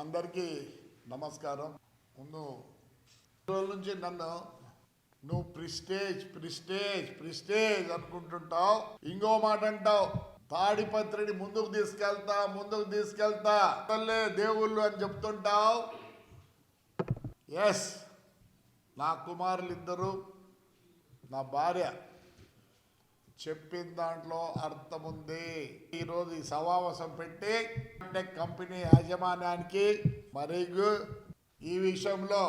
అందరికీ నమస్కారం. ముందు రోజుల నుంచి నన్ను నువ్వు ప్రిస్టేజ్ ప్రిస్టేజ్ ప్రిస్టేజ్ అనుకుంటుంటావు. ఇంకో మాట అంటావు తాడిపత్రిని ముందుకు తీసుకెళ్తా ముందుకు తీసుకెళ్తా. తల్లే దేవుళ్ళు అని చెప్తుంటావు. ఎస్ నా కుమారులు ఇద్దరు నా భార్య. చెప్పిన దాంట్లో అర్థం ఉంది ఈరోజు ఈ సమావేశం పెట్టి టెక్ కంపెనీ యాజమాన్యానికి మరియు ఈ విషయంలో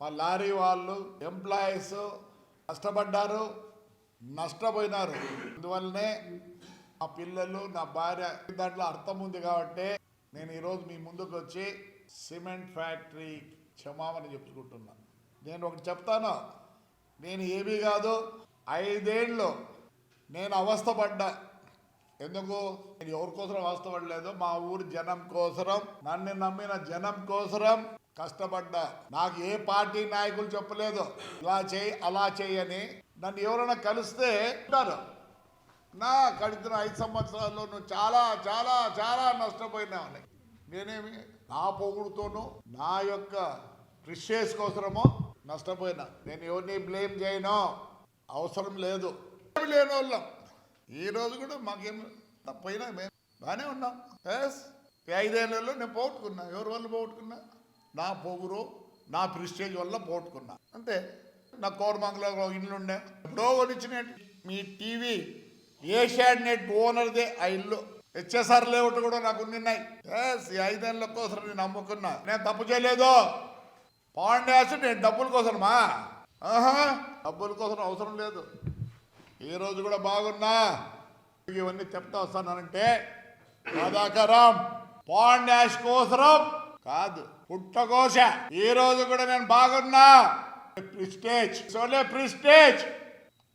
మా లారీ వాళ్ళు ఎంప్లాయీస్ కష్టపడ్డారు నష్టపోయినారు. అందువల్లనే మా పిల్లలు నా భార్య దాంట్లో అర్థం ఉంది కాబట్టి నేను ఈరోజు మీ ముందుకు వచ్చి సిమెంట్ ఫ్యాక్టరీ క్షమామని చెప్పుకుంటున్నాను నేను ఒకటి చెప్తాను. నేను ఏమీ కాదు ఐదేళ్ళు నేను అవస్థపడ్డా. ఎందుకు? నేను ఎవరి కోసం అవస్థపడలేదు మా ఊరి జనం కోసరం నన్ను నమ్మిన జనం కోసరం కష్టపడ్డా. నాకు ఏ పార్టీ నాయకులు చెప్పలేదు. ఇలా చేయి అలా చేయని నన్ను ఎవరైనా కలిస్తే అంటారు నా గడిచిన ఐదు సంవత్సరాల్లో నువ్వు చాలా చాలా చాలా నష్టపోయినావని. నేనేమి నా పొగుడుతోనూ నా యొక్క ప్రిషియస్ కోసరము నష్టపోయినా. నేను ఎవరిని బ్లేమ్ చేయను. అవసరం లేదు. ఏమీ లేని వాళ్ళం ఈ రోజు కూడా మాకేం తప్పైనా మేము బాగానే ఉన్నాం. ఎస్ ఐదేళ్ళలో నేను పోగొట్టుకున్నా. ఎవరి వల్ల పోగొట్టుకున్నా? నా పొగురు నా ప్రిస్టేజ్ వల్ల పోగొట్టుకున్నా. అంతే. నా కోరమంగళంలో ఇల్లు ఉండే ఎప్పుడో కొనిచ్చిన మీ టీవీ ఏషియాడ్ నెట్ ఓనర్దే ఆ ఇల్లు. హెచ్ఎస్ఆర్ లేఅవుట్ కూడా నాకు ఉన్నాయి ఎస్ ఈ ఐదేళ్ళ కోసం నేను నమ్ముకున్నా. నేను తప్పు చేయలేదు. పాండ్యాసు నేను డబ్బుల కోసమా? ఆహా డబ్బుల కోసం అవసరం లేదు. ఈరోజు రోజు కూడా బాగున్నా. ఇవన్నీ చెప్తా వస్తానంటే రాధాకరం పాండ్యాష్ కోసరం కాదు పుట్టకోశ. ఈ రోజు కూడా నేను బాగున్నా. ప్రిస్టేజ్. సోలే ప్రిస్టేజ్.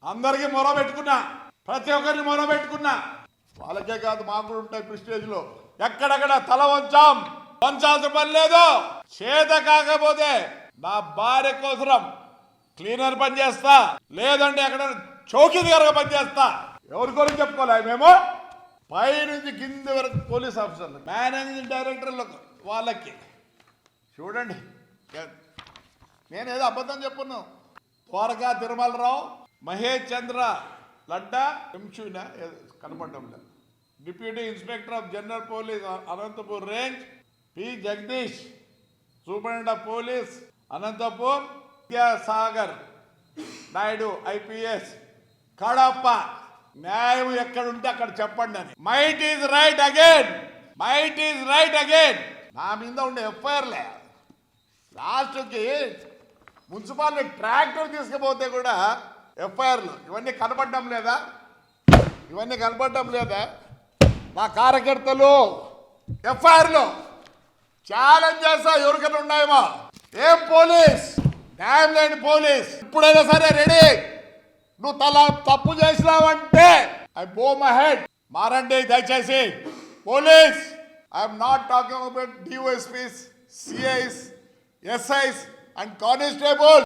అందరికీ మొర పెట్టుకున్నా. ప్రతి ఒక్కరిని మొర పెట్టుకున్నా. వాళ్ళకే కాదు మాకు కూడా ఉంటాయి ప్రిస్టేజ్లో. ఎక్కడెక్కడ తల వంచాం. వంచాల్సిన పని లేదు. చేత కాకపోతే నా భార్య కోసరం క్లీనర్ పని చేస్తా. లేదండి ఎక్కడ చౌకీదారుగా పని పనిచేస్తా. ఎవరి గురించి చెప్పుకోలే మేము పై నుంచి కింది వరకు పోలీస్ ఆఫీసర్లు మేనేజింగ్ డైరెక్టర్లకు వాళ్ళకి. చూడండి నేనేదో అబద్ధం చెప్పున్నాను ద్వారకా తిరుమలరావు మహేష్ చంద్ర లడ్డా ఎంచూనా కనపడడం లేదు. Deputy inspector of general police Anantapur range P. Jagadish superintendent of police Anantapur Vidyasagar Naidu IPS. Kadapa న్యాయం ఎక్కడుంటే అక్కడ చెప్పండి అని. Might is right again might is right again నా మీద ఉండే ఎఫ్ఐఆర్లే. లాస్ట్కి మున్సిపాలిటీ ట్రాక్టర్ తీసుకుపోతే కూడా ఎఫ్ఐఆర్లు. ఇవన్నీ కనపడడం లేదా? ఇవన్నీ కనపడడం లేదా? నా కార్యకర్తలు ఎఫ్ఐఆర్లు ఛాలెంజ్ చేస్తా. ఎవరికైనా ఉన్నాయేమో? ఏం పోలీస్? న్యాయం లేని పోలీస్. ఇప్పుడైనా సరే రెడీ నువ్వు తల తప్పు చేసినావంటే ఐ బో మై హెడ్ మారండి దయచేసి. Police I'm not talking about DSPs CIs SIs and constable